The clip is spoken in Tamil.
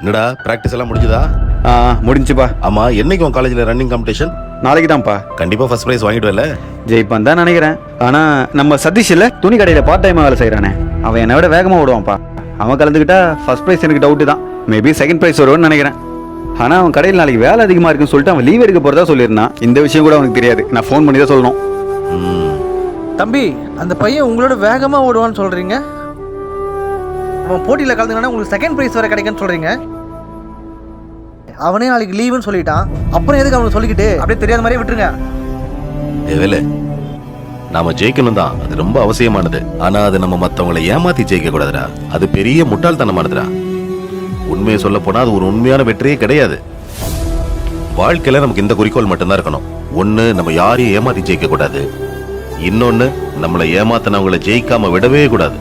என்னடா பிராக்டிஸ் எல்லாம் முடிஞ்சுதா? ஆ முடிஞ்சுப்பா. ஆமா என்னைக்கு உன் காலேஜ்ல ரன்னிங் காம்படிஷன் நாளைக்கு தான்ப்பா. கண்டிப்பா ஃபர்ஸ்ட் பிரைஸ் வாங்கிடுவல ஜெயிப்பான் தான் நினைக்கிறேன். ஆனா நம்ம சதீஷ் இல்ல துணி கடையில பார்ட் டைமா வேலை செய்யறானே அவன் என்னை விட வேகமா ஓடுவான்ப்பா. அவன் கலந்துக்கிட்டா ஃபர்ஸ்ட் ப்ரைஸ் எனக்கு டவுட்டு தான். மேபி செகண்ட் ப்ரைஸ் வருவான்னு நினைக்கிறேன். ஆனா அவன் கடையில் நாளைக்கு வேலை அதிகமா இருக்குன்னு சொல்லிட்டு அவன் லீவ் எடுக்க போறதா சொல்லியிருந்தான் இந்த விஷயம் கூட அவனுக்கு தெரியாது. நான் ஃபோன் பண்ணி தான் சொல்லணும். தம்பி அந்த பையன் உங்களோட வேகமாக ஓடுவான்னு சொல்கிறீங்க அவன் போட்டியில் கலந்துங்கன்னா உங்களுக்கு செகண்ட் ப்ரைஸ் வர கிடைக்குன்னு சொல்கிறீங்க அவனே நாளைக்கு லீவுன்னு சொல்லிட்டான். அப்புறம் எதுக்கு அவனுக்கு சொல்லிக்கிட்டு? அப்படியே தெரியாத மாதிரியே விட்டுருங்க. வேலை நாம ஜெயிக்கணும் தான் அது ரொம்ப அவசியமானது. ஆனா அது நம்ம மத்தவங்களை ஏமாத்தி ஜெயிக்க கூடாதுடா அது பெரிய முட்டாள்தனமானதுடா. உண்மையை சொல்ல போனா அது ஒரு உண்மையான வெற்றியே கிடையாது. வாழ்க்கையில நமக்கு இந்த குறிக்கோள் மட்டும்தான் இருக்கணும். ஒண்ணு நம்ம யாரையும் ஏமாத்தி ஜெயிக்க கூடாது இன்னொன்னு நம்மளை ஏமாத்தினவங்களை ஜெயிக்காம விடவே கூடாது.